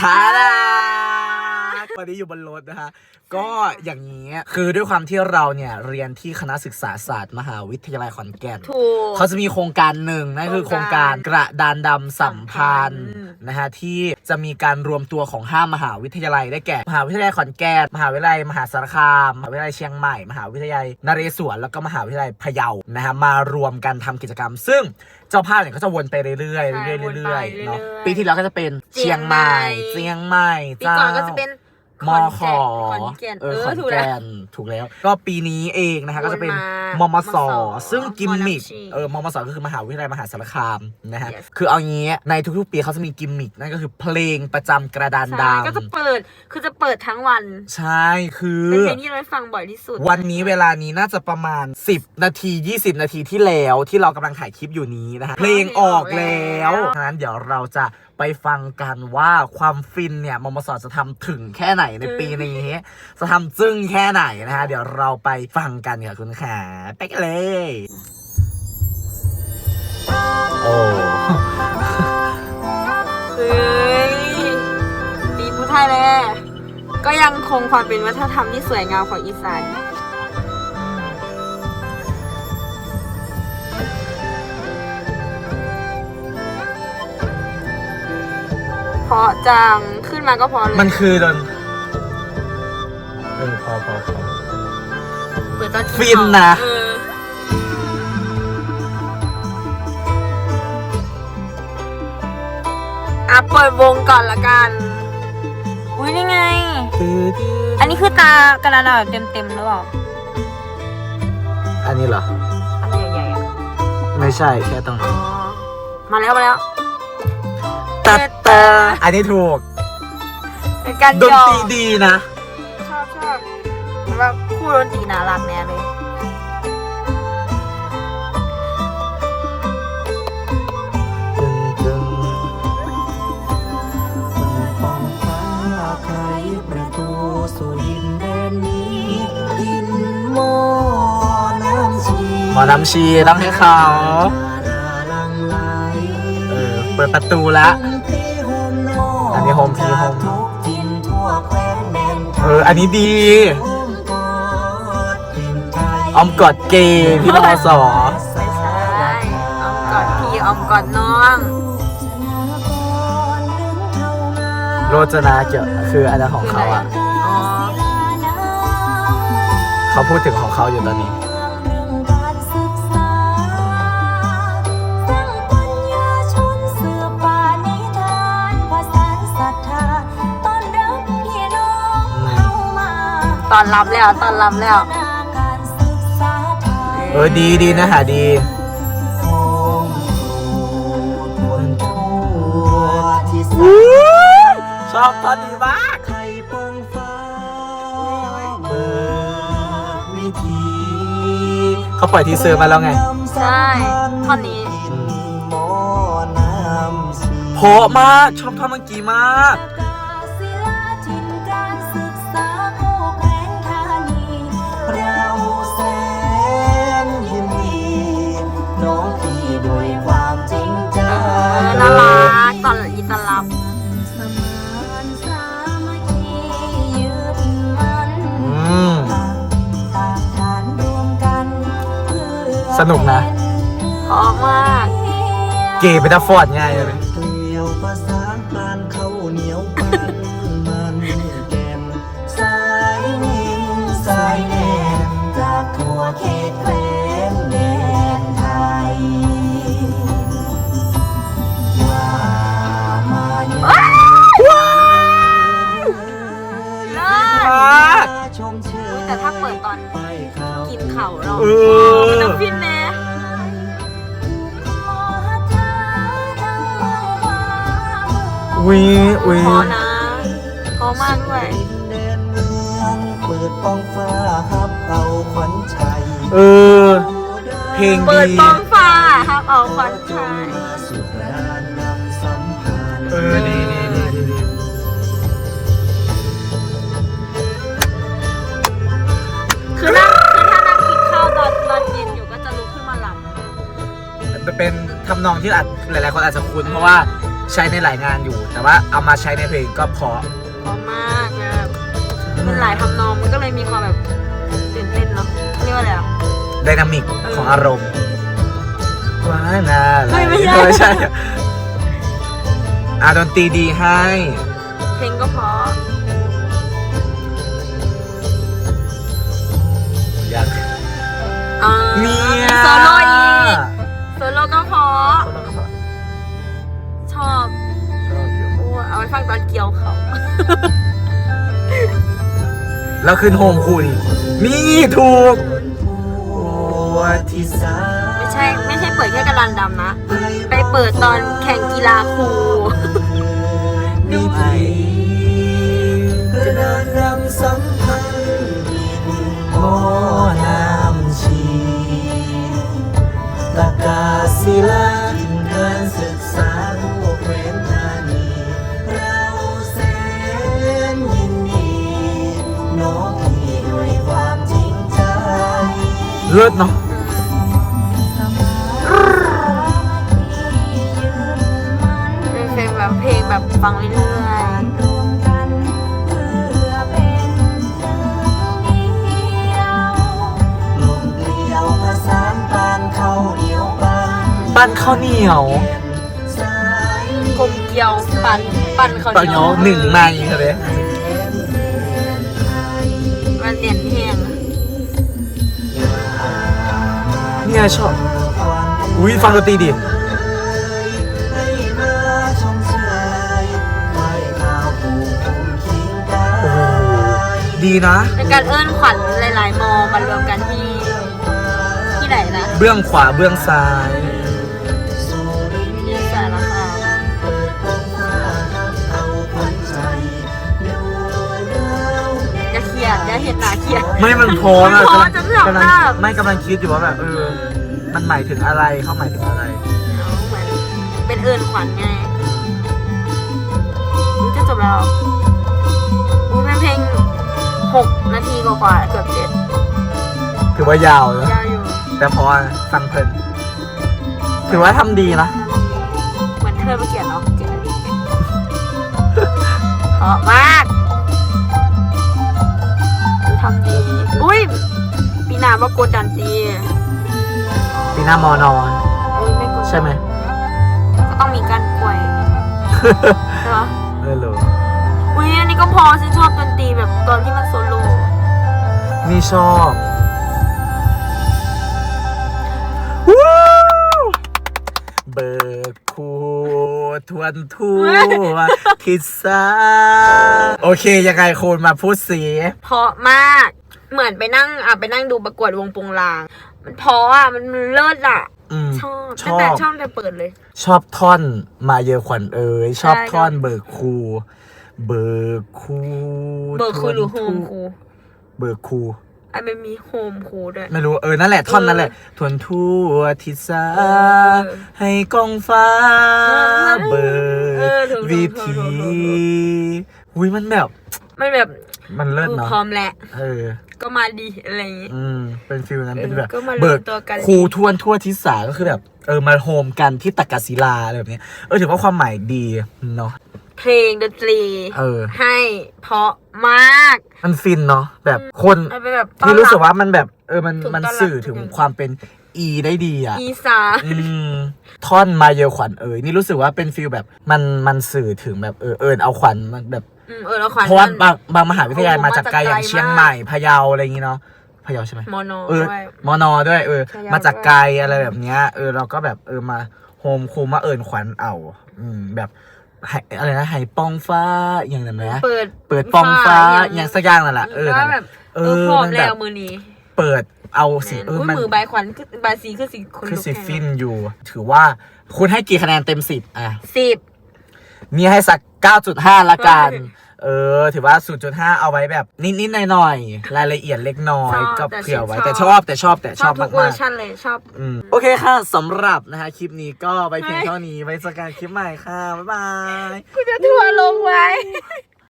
ทาดา วันนี้อยู่บนรถนะคะ ก็อย่างนี้คือด้วยความที่เราเนี่ยเรียนที่คณะศึกษาศาสตร์มหาวิทยาลัยขอนแก่นถูกเขาจะมีโครงการหนึ่งนั่นคือโครงการกระดานดำสัมพันธ์อืมนะฮะที่จะมีการรวมตัวของห้ามหาวิทยาลัยได้แก่ มหาวิทยาลัยขอนแก่นมหาวิทยาลัยมหาสารคามมหาวิทยาลัยเชียงใหม่มหาวิทยาลัยนเรศวรแล้วก็มหาวิทยาลัยพะเยานะฮะมารวมกันทำกิจกรรม ซึ่งเจ้าภาพเนี่ยก็จะวนไปเรื่อยๆเรื่อยๆเรื่อยๆเนาะปีที่แล้วก็จะเป็นเชียงใหม่เชียงใหม่ปีเจ้าก่อนก็จะเป็น มอขอขอนแก่นเอเอออขอนถูกแล้วแก่นถูกแล้ว ก็ปีนี้เองนะคะ ก็จะเป็นวนมมามสมสซึ่งกิมมิคมน้ำชีเออมมสก็คือมหาวิทยาลัยมหาสารคามนะฮะ Yes คือเอางี้ในทุกๆปีเขาจะมีกิมมิคนั่นก็คือเพลงประจำกระดานดใช่ก็จะเปิดคือจะเปิดทั้งวันำใช่คือเป็นเพลงที่เราได้ฟังบ่อยที่สุด วันนี้เวลานี้น่าจะประมาณ 10 นาที 20 นาทีที่แล้วที่เรากำลังถ่ายคลิปอยู่นี้นะฮะเพลงออกแล้วฉะนั้นเดี๋ยวเราจะ ไปฟังกันว่าความฟินเนี่ยมอมสอจะทำถึงแค่ไหนในปีนี้ จะทำจึ้งแค่ไหนนะฮะเดี๋ยวเราไปฟังกันค่ะคุณขาไปกันเลยโอ้เฮ้ยปีพุทธไทยเลยก็ยังคงความเป็นวัฒนธรรมที่สวยงามของอีสาน ราะจัง ขึ้นมาก็พอเลยมันคือดนเออพอพอพอเปิดตอนกิฟินนะ เอออะเปิดวงก่อนละกัน อุ้ยนี่ไง อันนี้คือตากระดาษแบบเต็มๆหรือเปล่าอันนี้เหรอ อันใหญ่ๆอะ ไม่ใช่แค่ตรงนี้อ๋อมาแล้วมาแล้ว ตัดตาอันนี้ถูกเป็นการดหนยอตรีกดีนะ ชอบชอบแล้วว่าคู่ดนตรีน่ารักแน่เลยจึงจึงปองฟ้าไขประตูสู่ดินแดนนี้ดินโมน้ำชีหมอน้ำชีต้องให้เขาดาลังไหล เปิดประตูละอันนี้โฮมทีโฮมเออ อันนี้ดีออมกอดเกย์พี่มอสอออมกอดพี่ออมกอดน้องโรจนาเกี่ยวคืออันนั้นของเขาอะ อ๋อ เขาพูดถึงของเขาอยู่ตอนนี้ ตอนรับแล้วตอนรับแล้วเออดีดีนะหาดีชอบตอนนี้มากไข่ปองฟ้าเบิกวิธีเขาปล่อยทีเซอร์มาแล้วไง ใช่ท่อนนี้หมอน้ำสีเพราะมาก ชอบท่อนเมื่อกี้มาก ด้วยความจริงใจเออน่ารักตอนอีตอนรับสมานสามัคคียึดมั่นอืมต่างฐานรวมกันเพื่อสนุกนะเพราะมาก เก๋เป็นตาฟอร์ดง่ายเลยเกลียวประสานปานข้าวเหนียวปันมันแก่นสายนิ่งสายแน่นจากทั่วเขตแคว้น เข่าเราเออมันจะฟินแน่วิวิเพราะนะเพราะมากด้วย ดินแดนเมืองเปิดปองฟ้าฮับเอาขวัญชัยเออ เพลงเปิดดีปองฟ้าครับเอาควันชายมาสุดนานนำสัมพันธ์ เออดีดีดีดี เป็นทำนองที่อาจหลาย ๆ คนอาจจะคุ้นเพราะว่าใช้ในหลายงานอยู่ แต่ว่าเอามาใช้ในเพลงก็เพราะพอมากแบบมันหลายทำนองมันก็เลยมีความแบบตื่นเต้นเนาะเขาเรียกว่าอะไรอะ ไดนามิกของอารมณ์ว้าน่าเฮ้ยไม่ใช่ ไม่ใช่อะดนตรีดีให้ เพลงก็เพราะอยาก อ่าเนี่ยมีโซโล่อีก โซโล่ก็เพราะชอบโอ้เอาไว้ฟังตอนเกี่ยวเขาแล้วขึ้นโฮมคุยนี่ถูกวัติศาสตร์ไม่ใช่ไม่ใช่เปิดแค่กระลันดำนะ ไปเปิดตอนแข่งกีฬาครู มีไผ่ เลิศเนาะเป็นเพลงแบบเพลงแบบฟังเรื่อยรวมกันเพื่อเป็นหนึ่งเดียวลมเกลียวผสานปานเขาเหนียวปานปั้นข้าวเหนียวสายๆกลมเกลียว ปั่นปั่นเขาตอนนี้หนึ่งมาอีกครับเว้ยมั เนี่ยชอบ อุ้ยฟังดนตรีดิให้มาชมเชยไว้ข้าวผูกคุมคิงกาโอ้โหดีนะ เป็นการเอิ้นขวัญหลาย ๆ มอมารวมกันที่ที่ไหนนะ เบื้องขวาเบื้องซ้าย จะเครียดจะเห็นหน้าเครียด ไม่มันพอมันะนพอกำลังจะเลือกกำลังได้ไม่กำลังคิดอยู่ว่าแบบเออ มันหมายถึงอะไรเขาหมายถึงอะไร เอาเหมือนเป็นเอิญขวัญไงรู้จะจบแล้วอุ้ยเป็นเพลงหกนาทีกว่าๆเกือบเจ็ดถือว่ายาวนะยาวอยู่แต่พอฟังเพลินถือว่าทำดีนะเหมือนเธอไปเขียนเนาะเจ็ดนาทีเพราะมาก น้าว่ากดดันตีปีหน้ามอนอนอุ้ยไม่กดดันใช่ไหม ก็ต้องมีการกล้วยใช่ปะไม่รู้อุ้ยอันนี้ก็พอฉันชอบดนตรีแบบตอนที่มันโซโล่นี่ชอบวู้เบิกคูทวนทั่วทิศซาโอเค ยังไงคุณมาพูดสี เพราะมาก เหมือนไปนั่งอะไปนั่งดูประกวดวงโปงลาง มันเพราะอะมันเลิศอะ อืม ชอบชตั้งอแต่บชอบแต่เปิดเลย ชอบท่อนมาเยอะขวัญเอ๋ยชอบใช่ ท่อนเบิกคูเบิกคูเบิร์ครูหรือโฮมครูเบิกคูไอ้มันมีโฮมครูด้วย ไม่รู้เออ นั่นแหละ ท่อนนั้นแหละ ทวนทั่วทิศาเออให้กองฟ้าเบิเออกถูกๆวิถูถีกๆถูก อุ้ยมันแบบ มันแบบมันเลิศเนาะพร้อมแล้ว เออ ก็มาดีอะไรอย่างงี้ อืม เป็นฟิลนั้นเออเป็นแบบก็มารวมเบิกตัวกัน ครูทวนทั่วทิศาก็คือแบบ เออ มาโฮมกันที่ตักกศิลาอะไรแบบนี้ เออ ถือว่าความหมายดีเนาะ เพลงดนตรี เออ ให้เพราะมากมันฟินเนาะ แบบคนมันเป็นแบบต้อนนี่รู้สึกบว่ามันแบบ เออ มัน ถูกมันต้อนรับสื่อถึงอืมความเป็นอีได้ดีอะ อีสาน อืม ท่อนมาเยอะขวัญเอ๋ยนี่รู้สึกว่าเป็นฟิลแบบมันมันสื่อถึงแบบเออเอิญเอาขวัญมันแบบ อืมเออแล้วขวัญเพราะว่ามันบางบางมหาวิทยาลัยโอ้โหมาจากไกลอย่างมาจากไกลเชียงมากใหม่พะเยาอะไรอย่างงี้เนาะพะเยาใช่ไหมมอนอเออด้วย มอนอด้วยเออ พะเยามาจากไกลอะไรแบบเนี้ยเออเราก็แบบเออมาโฮมคูมาเอิญขวัญเอา อืมแบบให้อะไรนะไห้ปองฟ้าอย่างนั้นนะเปิดเปิดปองฟ้าฟ้าอย่างสักอย่างนั่นแหละเออแล้วนั่นแหแบละบเอเอออพร้อมมันแบแล้บวมือนี้เปิดเอาสิเอออุ้ยมัน มือใบขวัญคือบายสีคือสีคนคือลุกสิแห้งฟินอยู่ ถือว่าคุณให้กี่คะแนนเต็มสิบอะสิบ นี่ให้สัก 9.5 ละกัน เออ ถือว่า 0.5 เอาไว้แบบนิดๆหน่อยๆ รายละเอียดเล็กน้อย ก็เผื่อไว้แต่ชอบแต่ชอบแต่ชชออบบทุกเวอมากร์ชันเลยชอบ ๆอืมโอเคค่ะสำหรับนะฮะคลิปนี้ก็ไปเพียงเท่านี้ไว้เจอกันคลิปใหม่ค่ะ บ๊ายบาย กูจะทัวร์ลงไว้